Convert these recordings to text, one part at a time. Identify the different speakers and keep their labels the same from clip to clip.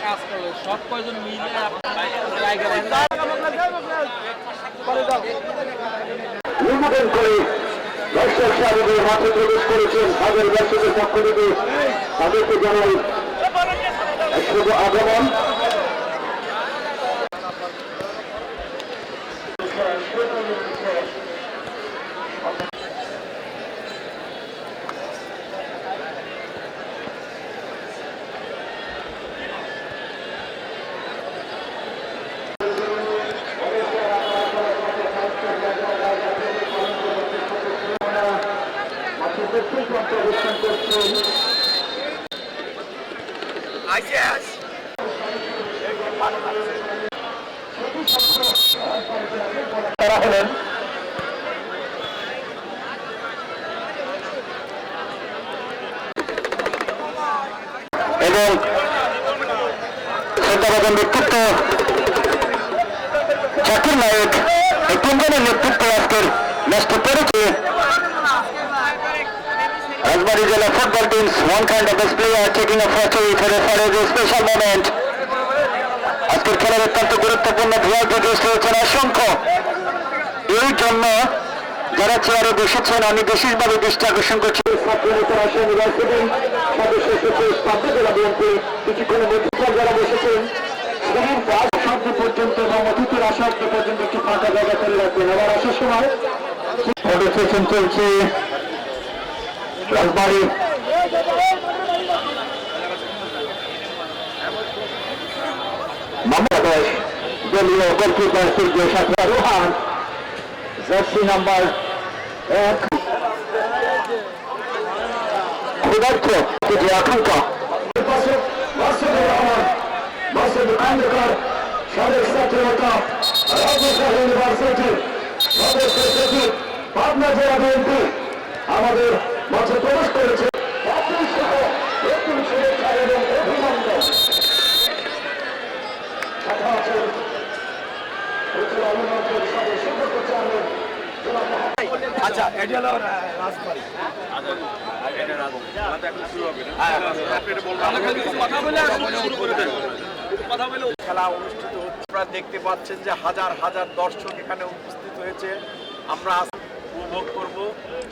Speaker 1: কাজ করবে সব কয়জন মিলে
Speaker 2: করে দর্শক সাহেবের মাঠে প্রবেশ করেছেন তাদের দর্শকের পক্ষ থেকে তাদেরকে জানাই আগমন তারা হলেন এবং শ্রদ্ধাভাজন ব্যক্তিত্ব জাকির নায়ক তিনজনের নেতৃত্বে আজকের ম্যাচটি পড়েছে রাজবাড়ী জেলা football teams one kind of player taking off ফটোরি for for a special moment আজকের খেলার অত্যন্ত গুরুত্বপূর্ণ ভিআইপি গেস্ট রয়েছেন অসংখ্য। এই জন্য যারা চেয়ারে বসেছেন আমি বিশেষভাবে দৃষ্টি আকর্ষণ করছি। সদস্য সচিব পাবনা জেলা বিএনপি কিছুক্ষণের মধ্যে যারা বসেছেন শরীর পাঁচ শব্দ পর্যন্ত এবং অতিথির আসাদ্য পর্যন্ত একটি ফাঁকা জায়গা করে রাখবেন আবার আসার সময় ফটো সেশন চলছে। রাজবাড়ি। বাংলাদেশ দলীয় গোলকিপার সূর্য সাথে রোহান, জার্সি নাম্বার এক। ক্ষুধার্থ যে আকাঙ্ক্ষা। সাবেক ছাত্র নেতা রাজশাহী ইউনিভার্সিটির আমাদের মাঝে প্রবেশ করেছে।
Speaker 3: আচ্ছা এটা হলো রাজবাড়ি। খেলা অনুষ্ঠিত হচ্ছে। আপনারা দেখতে পাচ্ছেন যে হাজার হাজার দর্শক এখানে উপস্থিত হয়েছে। আমরা উপভোগ করব।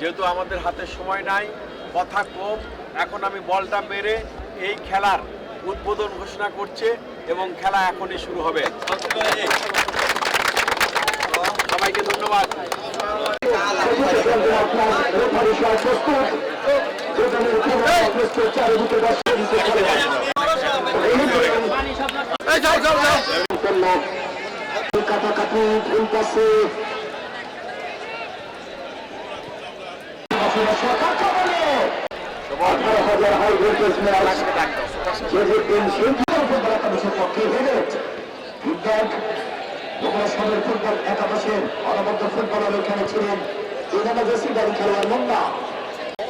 Speaker 3: যেহেতু আমাদের হাতে সময় নাই কথা কম এখন আমি বলটা মেরে এই খেলার উদ্বোধন ঘোষণা করছে এবং খেলা এখনই শুরু হবে। সবাইকে ধন্যবাদ।
Speaker 2: কাটাকাটি ফুলকাছে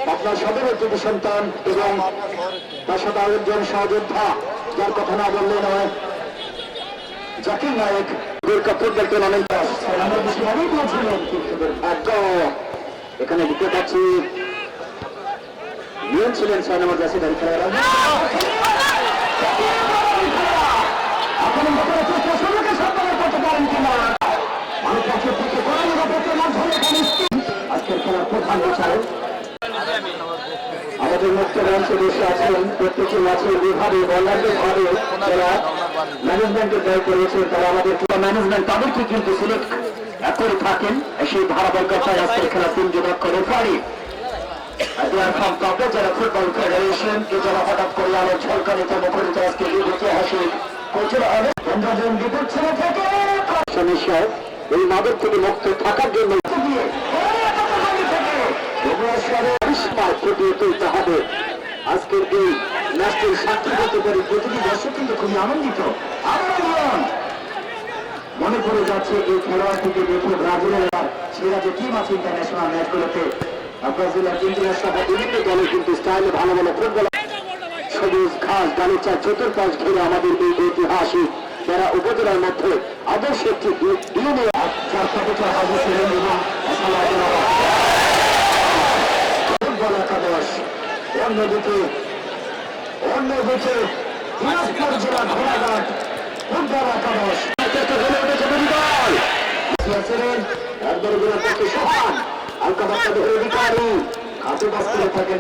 Speaker 2: আঠারো সদরের দুটি সন্তান এবং তার সাথে আরেকজন সহযোদ্ধা যার কথা না বললে নয় জাকির নায়ক দুর্গা ফুটবল টুর্নামেন্ট একদম এখানে দিতে পাচ্ছি নিয়ম ছিলেন ছয় নম্বর জাসি গাড়ি আজকের খেলার প্রধান বিচারক। আমাদের মুক্ত বসে আছেন প্রত্যেকটি বিভাগে যারা ম্যানেজমেন্টের দায়িত্ব রয়েছে তারা আমাদের ম্যানেজমেন্ট তাদেরকে কিন্তু সিলেক্ট করে থাকেন সেই ধারাবাহিকতায় আজকের খেলা তিন যোগাক করে পারি যারা ফুটবল ফেডারেশন কে যারা হঠাৎ করে আলো মুখরিত আজকে এই ঐতিহাসিক কোচরা থেকে মাদক থেকে মুক্ত থাকার জন্য ফুটিয়ে তুলতে হবে। আজকের এই প্রতিটি দর্শক কিন্তু খুবই আনন্দিত। পড়ে যাচ্ছে এই খেলোয়াড় থেকে দেখে ব্রাজিলের সেরা যে টিম আছে ইন্টারন্যাশনাল ম্যাচগুলোতে ব্রাজিল আর্জেন্টিনার সহ বিভিন্ন দলে কিন্তু স্টাইলে ভালো ভালো ফুটবল সবুজ ঘাস গালিচা চতুর্পাশ ঘিরে আমাদের এই ঐতিহাসিক যারা উপজেলার মধ্যে আদর্শ একটি অন্যদিকে অন্যদিকে ঘোড়াঘাট ফুটবল একাদশ। চেষ্টা হালকা বাচ্চা ধরে অধিকারী হাতে থাকেন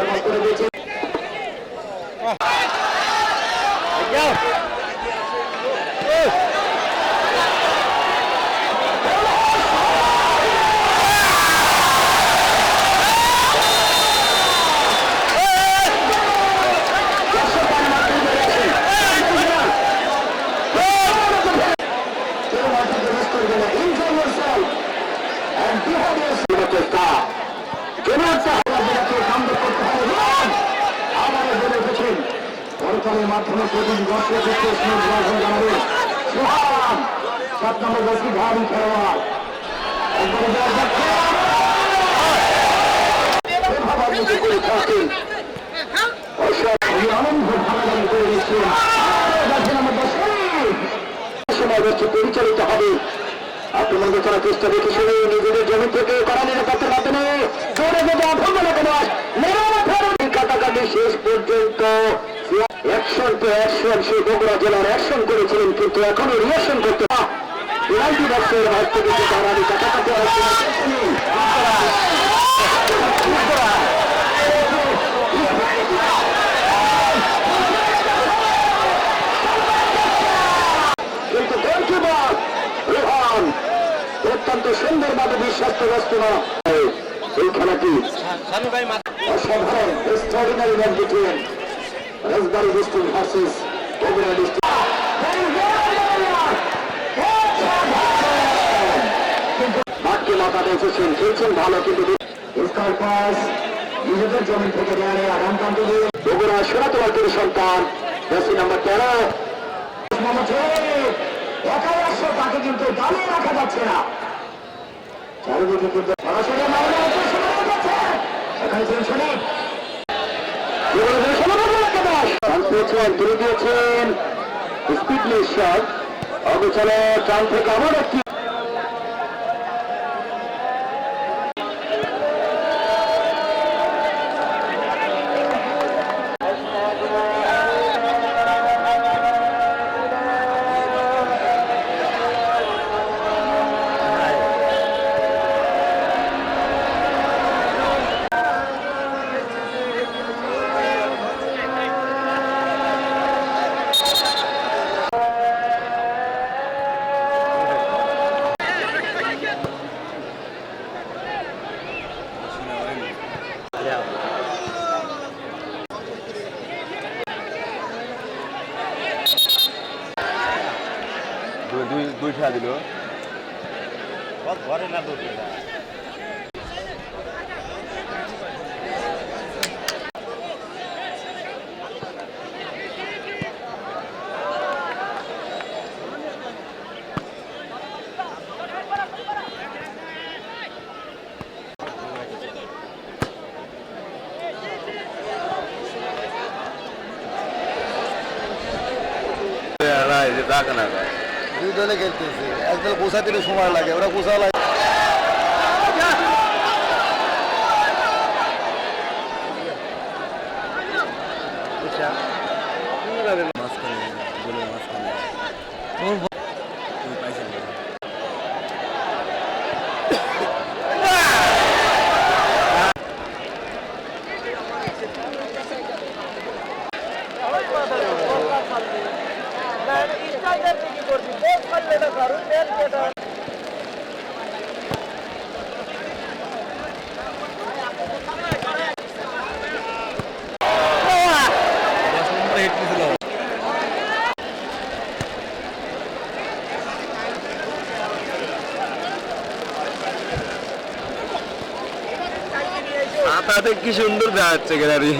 Speaker 2: পাস করে দিয়েছে কেউ মাধ্যমে প্রতিদিন স্নেহ গ্রহণ জানাবে সাত নম্বর দশটি ভারী খেলোয়াড়। পরিচালিত হবে। আক্রমণ করার চেষ্টা দেখে শুনে নিজেদের জমি থেকে করা নিরাপত্তার মাধ্যমে দৌড়ে বেঁধে আক্রমণ একাদশ কাটাকাটি শেষ পর্যন্ত অ্যাকশন তো অ্যাকশন সে বগুড়া জেলার অ্যাকশন করেছিলেন কিন্তু এখনও রিয়াকশন করতে পেনাল্টি বক্সের হাত থেকে যে দাঁড়ানি কাটাকাটি কিন্তু গোলকিপার রোহান অত্যন্ত সুন্দরভাবে বিশ্বাস্ত না। এই খেলাটি অসাধারণ extraordinary match Rajbari district versus Bogura district মাঠকে মাথা এসেছেন খেলছেন ভালো কিন্তু স্কার পাস নিজেদের জমি থেকে দেয়ালে আরাম কান্ত বগুড়া সোনাতলার সন্তান জার্সি নাম্বার তেরো। একাই আসছে তাকে কিন্তু দাঁড়িয়ে রাখা যাচ্ছে না। চারিদিকে কিন্তু সরাসরি মামলা হচ্ছে, ছিলেন শোনেন দিয়েছেন। স্পিডলেস শট অগোচরে ট্রাম থেকে আবার একটি
Speaker 4: দুই দুই দুই খেলা দিল।
Speaker 1: ঘরে না দুটো
Speaker 4: রাখে না
Speaker 5: দুই দলে খেলতেছে। একদল গোছাতে সময় লাগে ওরা গোছা লাগে মাঝখানে গোলের মাঝখানে তুমি পাইছেন না। দশ নম্বরে হিট নিছিল
Speaker 4: কি সুন্দর দেখা যাচ্ছে গ্যালারি।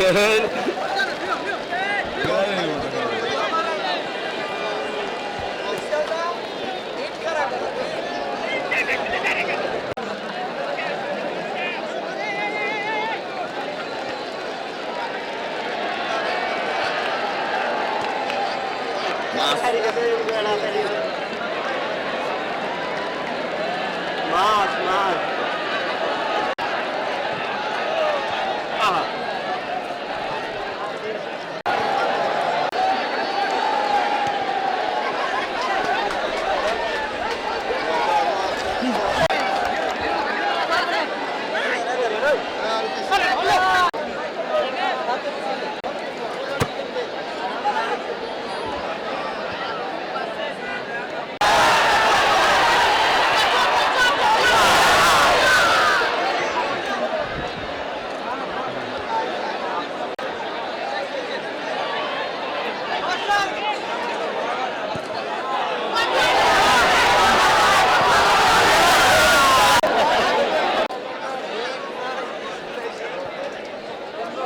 Speaker 3: মাছ